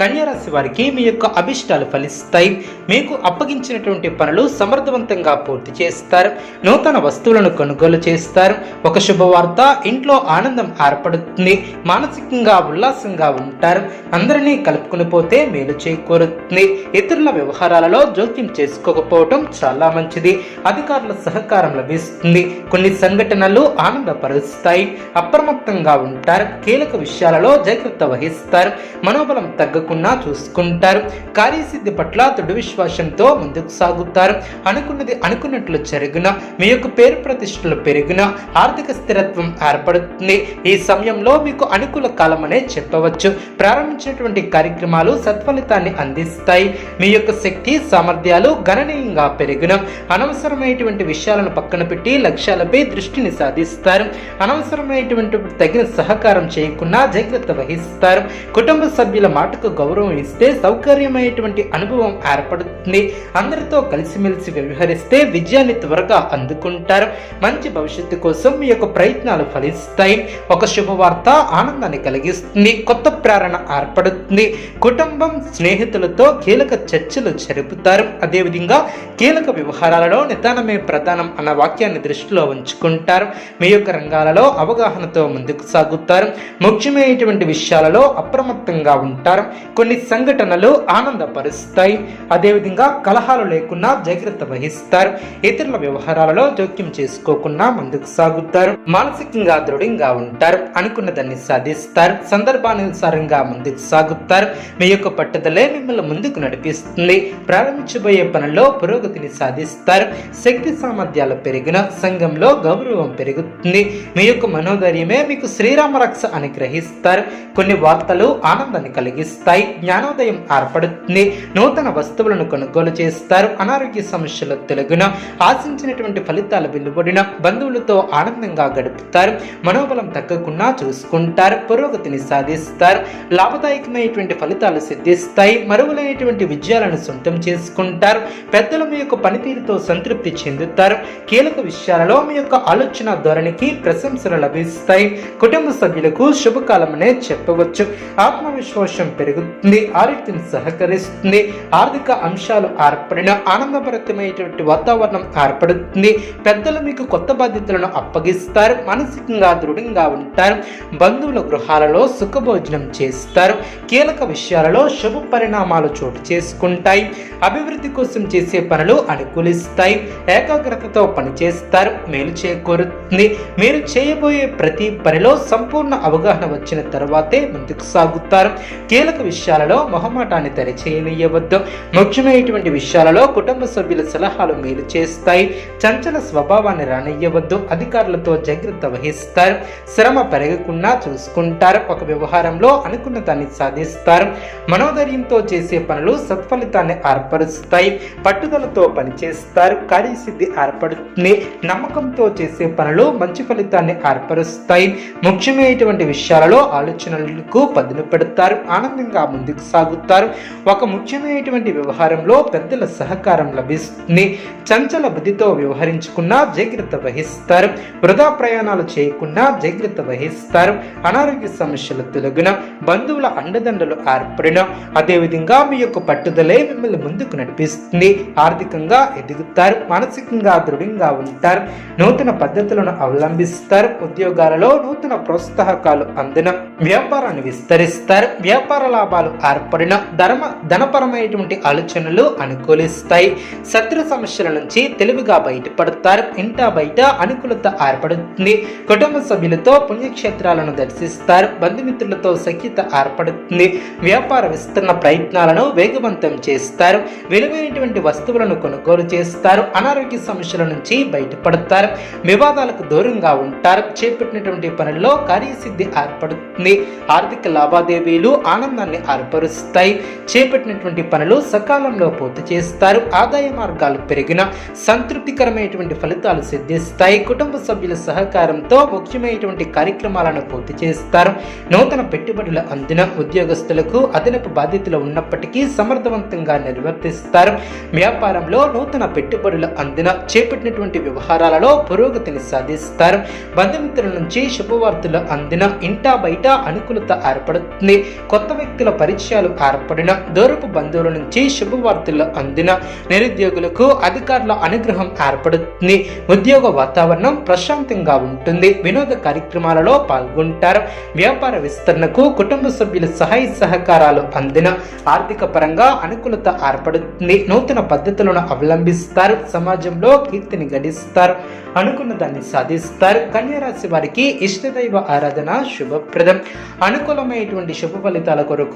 కన్యారాశి వారికి మీ యొక్క అభిష్టాలు ఫలిస్తాయి. మీకు అప్పగించినటువంటి పనులు సమర్థవంతంగా పూర్తి చేస్తారు. నూతన వస్తువులను కొనుగోలు చేస్తారు. ఒక శుభవార్త ఇంట్లో ఆనందం ఏర్పడుతుంది. మానసికంగా ఉల్లాసంగా ఉంటారు. అందరినీ కలుపుకుని పోతే మేలు చేకూరుతుంది. ఇతరుల వ్యవహారాలలో జోక్యం చేసుకోకపోవటం చాలా మంచిది. అధికారుల సహకారం లభిస్తుంది. కొన్ని సంఘటనలు ఆనందపరుస్తాయి. అప్రమత్తంగా ఉంటారు. కీలక విషయాలలో జాగ్రత్త వహిస్తారు. మనోబలం తగ్గ తగ్గకుండా చూసుకుంటారు. కార్యసిద్ధి పట్ల దృఢ విశ్వాసంతో ముందుకు సాగుతారు. అనుకున్నది అనుకున్నట్లు జరిగిన? మీ యొక్క పేరు ప్రతిష్టలు పెరిగిన ఆర్థిక స్థిరత్వం ఏర్పడుతుంది. ఈ సమయంలో మీకు అనుకూల కాలం అనే చెప్పవచ్చు. ప్రారంభించినటువంటి కార్యక్రమాలు సత్ఫలితాన్ని అందిస్తాయి. మీ యొక్క శక్తి సామర్థ్యాలు గణనీయంగా పెరిగిన అనవసరమైనటువంటి విషయాలను పక్కన పెట్టి లక్ష్యాలపై దృష్టిని సాధిస్తారు. అనవసరమైనటువంటి తగిన సహకారం చేయకుండా జాగ్రత్త వహిస్తారు. కుటుంబ సభ్యుల మాటకు గౌరవం ఇస్తే సౌకర్యమైనటువంటి అనుభవం ఏర్పడుతుంది. అందరితో కలిసిమెలిసి వ్యవహరిస్తే విజయాన్ని త్వరగా అందుకుంటారు. మంచి భవిష్యత్తు కోసం మీ యొక్క ప్రయత్నాలు ఫలిస్తాయి. ఒక శుభవార్త ఆనందాన్ని కలిగిస్తుంది. కొత్త ప్రేరణ ఏర్పడుతుంది. కుటుంబం స్నేహితులతో కీలక చర్చలు జరుపుతారు. అదేవిధంగా కీలక వ్యవహారాలలో నిదానమే ప్రధానం అన్న వాక్యాన్ని దృష్టిలో ఉంచుకుంటారు. మీ యొక్క రంగాలలో అవగాహనతో ముందుకు సాగుతారు. ముఖ్యమైనటువంటి విషయాలలో అప్రమత్తంగా ఉంటారు. కొన్ని సంఘటనలు ఆనందపరుస్తాయి. అదేవిధంగా కలహాలు లేకుండా జాగ్రత్త వహిస్తారు. ఇతరుల వ్యవహారాలలో జోక్యం చేసుకోకుండా ముందుకు సాగుతారు. మానసికంగా దృఢంగా ఉంటారు. అనుకున్న దాన్ని సాధిస్తారు. సందర్భానుసారంగా ముందుకు సాగుతారు. మీ యొక్క పట్టుదలే మిమ్మల్ని ముందుకు నడిపిస్తుంది. ప్రారంభించబోయే పనుల్లో పురోగతిని సాధిస్తారు. శక్తి సామర్థ్యాలు పెరిగిన సంఘంలో గౌరవం పెరుగుతుంది. మీ యొక్క మనోధైర్యమే మీకు శ్రీరామ రక్ష అని గ్రహిస్తారు కొన్ని వార్తలు ఆనందాన్ని కలిగిస్తాయి. జ్ఞానోదయం ఏర్పడుతుంది. నూతన వస్తువులను కొనుగోలు చేస్తారు. అనారోగ్య సమస్యలు తెలుగున ఆశించినటువంటి ఫలితాలు వెలువడిన బంధువులతో ఆనందంగా గడుపుతారు. మనోబలం తగ్గకుండా చూసుకుంటారు. పురోగతిని సాధిస్తారు. లాభదాయకమైనటువంటి ఫలితాలు సిద్ధిస్తాయి. మరువులైనటువంటి విజయాలను సొంతం చేసుకుంటారు. పెద్దల మీ యొక్క పనితీరుతో సంతృప్తి చెందుతారు. కీలక విషయాలలో మీ యొక్క ఆలోచన ధోరణికి ప్రశంసలు లభిస్తాయి. కుటుంబ సభ్యులకు శుభకాలమనే చెప్పవచ్చు. ఆత్మవిశ్వాసం పెరుగుతుంది. ఆరోగ్యం సహకరిస్తుంది ఆర్థిక అంశాలు ఏర్పడిన ఆనందభరితమైనటువంటి వాతావరణం ఏర్పడుతుంది. పెద్దలు మీకు కొత్త బాధ్యతలను అప్పగిస్తారు మానసికంగా దృఢంగా ఉంటారు బంధువుల గృహాలలో సుఖభోజనం చేస్తారు కీలక విషయాలలో శుభ పరిణామాలు చోటు చేసుకుంటాయి అభివృద్ధి కోసం చేసే పనులు అనుకూలిస్తాయి ఏకాగ్రతతో పనిచేస్తారు మేలు చేకూరుతుంది. మీరు చేయబోయే ప్రతి పనిలో సంపూర్ణ అవగాహన వచ్చిన తర్వాతే ముందుకు సాగుతారు. కీలక విషయాలలో మొహమాటాన్ని తెరచేయనియవద్దు ముఖ్యమైనటువంటి విషయాలలో కుటుంబ సభ్యుల సలహాలు మేలు చేస్తాయి. చంచల స్వభావాన్ని రానియ్యవద్దు. అధికారులతో జాగ్రత్త వహిస్తారు. శ్రమ పెరగకుండా చూసుకుంటారు. ఒక వ్యవహారంలో అనుకున్న దాన్ని సాధిస్తారు. మనోధైర్యంతో చేసే పనులు సత్ఫలితాన్ని ఏర్పరుస్తాయి. పట్టుదలతో పనిచేస్తారు. కార్యసిద్ధి ఏర్పడుతుంది. నమ్మకంతో చేసే పనులు మంచి ఫలితాన్ని ఏర్పరుస్తాయి. ముఖ్యమైనటువంటి విషయాలలో ఆలోచనలకు పదును పెడతారు. ఆనందంగా ముందుకు సాగుతారు. ఒక ముఖ్యమైనటువంటి వ్యవహారంలో పెద్దల సహకారం లభిస్తుంది. చంచల బుద్ధితో వ్యవహరించుకున్నా జాగ్రత్త వహిస్తారు. వృధా ప్రయాణాలు చేయకుండా జాగ్రత్త వహిస్తారు. అనారోగ్య సమస్యలు తొలగిన బంధువుల అండదండలు ఏర్పడిన అదేవిధంగా మీ యొక్క పట్టుదలే మిమ్మల్ని ముందుకు నడిపిస్తుంది. ఆర్థికంగా ఎదుగుతారు మానసికంగా దృఢంగా ఉంటారు. నూతన పద్ధతులను అవలంబిస్తారు. ఉద్యోగాలలో నూతన ప్రోత్సాహకాలు అందిన వ్యాపారాన్ని విస్తరిస్తారు. వ్యాపార లాభ లాభాలు ఏర్పడిన ధర్మ ధనపరమైనటువంటి ఆలోచనలు అనుకూలిస్తాయి. శత్రు సమస్యల నుంచి తెలివిగా బయటపడతారు. ఇంట బయట అనుకూలత ఏర్పడుతుంది. కుటుంబ సభ్యులతో పుణ్యక్షేత్రాలను దర్శిస్తారు. బంధుమిత్రులతో సఖ్యత ఏర్పడుతుంది. వ్యాపార విస్తరణ ప్రయత్నాలను వేగవంతం చేస్తారు. విలువైనటువంటి వస్తువులను కొనుగోలు చేస్తారు. అనారోగ్య సమస్యల నుంచి బయటపడతారు. వివాదాలకు దూరంగా ఉంటారు. చేపట్టినటువంటి పనుల్లో కార్యసిద్ధి ఏర్పడుతుంది. ఆర్థిక లావాదేవీలు ఆనందాన్ని ఏర్పరుస్తాయి చేపట్టినటువంటి పనులు సకాలంలో పూర్తి చేస్తారు. ఆదాయ మార్గాలు పెరిగిన సంతృప్తికరమైనటువంటి ఫలితాలు సిద్ధిస్తాయి. కుటుంబ సభ్యుల సహకారంతో ముఖ్యమైనటువంటి కార్యక్రమాలను పూర్తి చేస్తారు. నూతన పెట్టుబడుల అందిన ఉద్యోగస్తులకు అదనపు బాధ్యతలు ఉన్నప్పటికీ సమర్థవంతంగా నిర్వర్తిస్తారు. వ్యాపారంలో నూతన పెట్టుబడుల అందిన చేపట్టినటువంటి వ్యవహారాలలో పురోగతిని సాధిస్తారు. బంధుమిత్రుల నుంచి శుభవార్తలు అందిన ఇంటా బయట అనుకూలత ఏర్పడుతుంది. కొత్త వ్యక్తుల పరిచయాలు ఏర్పడిన దూరపు బంధువుల నుంచి శుభవార్తలు అందిన నిరుద్యోగులకు అధికారుల అనుగ్రహం ఏర్పడుతుంది. ఉద్యోగ వాతావరణం ప్రశాంతంగా ఉంటుంది. వినోద కార్యక్రమాలలో పాల్గొంటారు. వ్యాపార విస్తరణకు కుటుంబ సభ్యుల సహాయ సహకారాలు అందిన ఆర్థిక పరంగా అనుకూలత ఏర్పడుతుంది. నూతన పద్ధతులను అవలంబిస్తారు. సమాజంలో కీర్తిని గడిస్తారు. అనుకున్న దాన్ని సాధిస్తారు. కన్యరాశి వారికి ఇష్టదైవ ఆరాధన శుభప్రదం. అనుకూలమైనటువంటి శుభ ఫలితాల కొరకు